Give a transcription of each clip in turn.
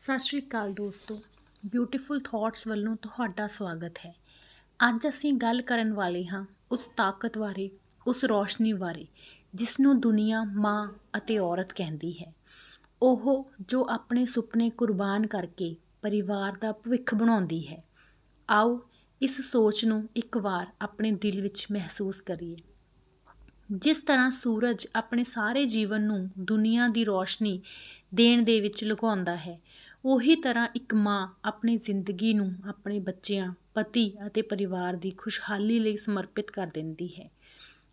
ਸਤਿ ਸ਼੍ਰੀ ਅਕਾਲ ਦੋਸਤੋ। Beautiful thoughts ਵੱਲੋਂ ਤੁਹਾਡਾ ਸਵਾਗਤ ਹੈ। ਅੱਜ ਅਸੀਂ ਗੱਲ ਕਰਨ ਵਾਲੇ ਹਾਂ ਉਸ ਤਾਕਤ ਬਾਰੇ, ਉਸ ਰੋਸ਼ਨੀ ਬਾਰੇ ਜਿਸ ਨੂੰ ਦੁਨੀਆ ਮਾਂ ਅਤੇ ਔਰਤ ਕਹਿੰਦੀ ਹੈ। ਉਹ ਜੋ ਆਪਣੇ ਸੁਪਨੇ ਕੁਰਬਾਨ ਕਰਕੇ ਪਰਿਵਾਰ ਦਾ ਭਵਿੱਖ ਬਣਾਉਂਦੀ ਹੈ। ਆਓ ਇਸ ਸੋਚ ਨੂੰ ਇੱਕ ਵਾਰ ਆਪਣੇ ਦਿਲ ਵਿੱਚ ਮਹਿਸੂਸ ਕਰੀਏ। ਜਿਸ ਤਰ੍ਹਾਂ ਸੂਰਜ ਆਪਣੇ ਸਾਰੇ ਜੀਵਨ ਨੂੰ ਦੁਨੀਆ ਦੀ ਰੋਸ਼ਨੀ ਦੇਣ ਦੇ ਵਿੱਚ ਲਗਾਉਂਦਾ ਹੈ ਉਹੀ ਤਰ੍ਹਾਂ ਇੱਕ ਮਾਂ ਆਪਣੀ ਜ਼ਿੰਦਗੀ ਨੂੰ ਆਪਣੇ ਬੱਚਿਆਂ, ਪਤੀ ਅਤੇ ਪਰਿਵਾਰ ਦੀ ਖੁਸ਼ਹਾਲੀ ਲਈ ਸਮਰਪਿਤ ਕਰ ਦਿੰਦੀ ਹੈ।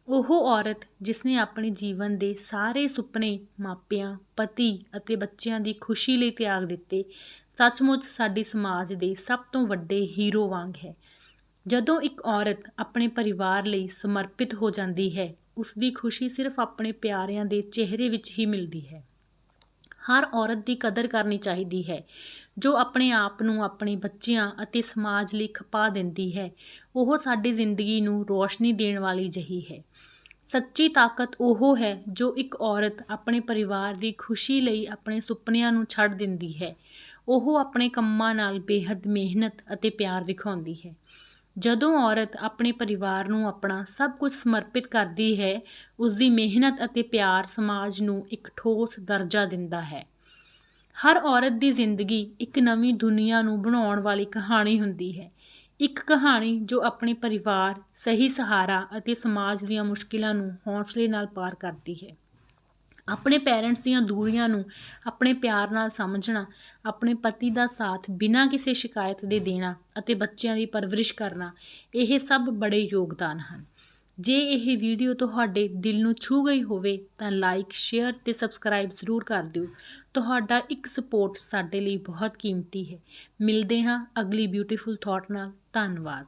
ਉਹ ਔਰਤ ਜਿਸ ਨੇ ਆਪਣੇ ਜੀਵਨ ਦੇ ਸਾਰੇ ਸੁਪਨੇ ਮਾਪਿਆਂ, ਪਤੀ ਅਤੇ ਬੱਚਿਆਂ ਦੀ ਖੁਸ਼ੀ ਲਈ ਤਿਆਗ ਦਿੱਤੇ, ਸੱਚਮੁੱਚ ਸਾਡੇ ਸਮਾਜ ਦੇ ਸਭ ਤੋਂ ਵੱਡੇ ਹੀਰੋ ਵਾਂਗ ਹੈ। ਜਦੋਂ ਇੱਕ ਔਰਤ ਆਪਣੇ ਪਰਿਵਾਰ ਲਈ ਸਮਰਪਿਤ ਹੋ ਜਾਂਦੀ ਹੈ ਉਸ ਦੀ ਖੁਸ਼ੀ ਸਿਰਫ ਆਪਣੇ ਪਿਆਰਿਆਂ ਦੇ ਚਿਹਰੇ ਵਿੱਚ ਹੀ ਮਿਲਦੀ ਹੈ। ਹਰ ਔਰਤ ਦੀ ਕਦਰ ਕਰਨੀ ਚਾਹੀਦੀ ਹੈ, ਜੋ ਆਪਣੇ ਆਪ ਨੂੰ ਆਪਣੇ ਬੱਚਿਆਂ ਅਤੇ ਸਮਾਜ ਲਈ ਖਪਾ ਦਿੰਦੀ ਹੈ। ਉਹ ਸਾਡੀ ਜ਼ਿੰਦਗੀ ਨੂੰ ਰੋਸ਼ਨੀ ਦੇਣ ਵਾਲੀ ਜਹੀ ਹੈ। ਸੱਚੀ ਤਾਕਤ ਉਹ ਹੈ ਜੋ ਇੱਕ ਔਰਤ ਆਪਣੇ ਪਰਿਵਾਰ ਦੀ ਖੁਸ਼ੀ ਲਈ ਆਪਣੇ ਸੁਪਨਿਆਂ ਨੂੰ ਛੱਡ ਦਿੰਦੀ ਹੈ। ਉਹ ਆਪਣੇ ਕੰਮਾਂ ਨਾਲ ਬੇਹੱਦ ਮਿਹਨਤ ਅਤੇ ਪਿਆਰ ਦਿਖਾਉਂਦੀ ਹੈ। ਜਦੋਂ ਔਰਤ ਆਪਣੇ ਪਰਿਵਾਰ ਨੂੰ ਆਪਣਾ ਸਭ ਕੁਝ ਸਮਰਪਿਤ ਕਰਦੀ ਹੈ ਉਸ ਦੀ ਮਿਹਨਤ ਅਤੇ ਪਿਆਰ ਸਮਾਜ ਨੂੰ ਇੱਕ ਠੋਸ ਦਰਜਾ ਦਿੰਦਾ ਹੈ। ਹਰ ਔਰਤ ਦੀ ਜ਼ਿੰਦਗੀ ਇੱਕ ਨਵੀਂ ਦੁਨੀਆ ਨੂੰ ਬਣਾਉਣ ਵਾਲੀ ਕਹਾਣੀ ਹੁੰਦੀ ਹੈ। ਇੱਕ ਕਹਾਣੀ ਜੋ ਆਪਣੇ ਪਰਿਵਾਰ, ਸਹੀ ਸਹਾਰਾ ਅਤੇ ਸਮਾਜ ਦੀਆਂ ਮੁਸ਼ਕਿਲਾਂ ਨੂੰ ਹੌਸਲੇ ਨਾਲ ਪਾਰ ਕਰਦੀ ਹੈ। ਆਪਣੇ ਪੇਰੈਂਟਸ ਦੀਆਂ ਦੂਰੀਆਂ ਨੂੰ ਆਪਣੇ ਪਿਆਰ ਨਾਲ ਸਮਝਣਾ, ਆਪਣੇ ਪਤੀ ਦਾ ਸਾਥ ਬਿਨਾਂ ਕਿਸੇ ਸ਼ਿਕਾਇਤ ਦੇ ਦੇਣਾ ਅਤੇ ਬੱਚਿਆਂ ਦੀ ਪਰਵਰਿਸ਼ ਕਰਨਾ, ਇਹ ਸਭ ਬੜੇ ਯੋਗਦਾਨ ਹਨ। ਜੇ ਇਹ ਵੀਡੀਓ ਤੁਹਾਡੇ ਦਿਲ ਨੂੰ ਛੂ ਗਈ ਹੋਵੇ ਤਾਂ ਲਾਈਕ ਸ਼ੇਅਰ ਤੇ ਸਬਸਕ੍ਰਾਈਬ ਜ਼ਰੂਰ ਕਰ ਦਿਓ। ਤੁਹਾਡਾ ਇੱਕ ਸਪੋਰਟ ਸਾਡੇ ਲਈ ਬਹੁਤ ਕੀਮਤੀ ਹੈ। ਮਿਲਦੇ ਹਾਂ ਅਗਲੀ ਬਿਊਟੀਫੁਲ ਥਾਟ ਨਾਲ। ਧੰਨਵਾਦ।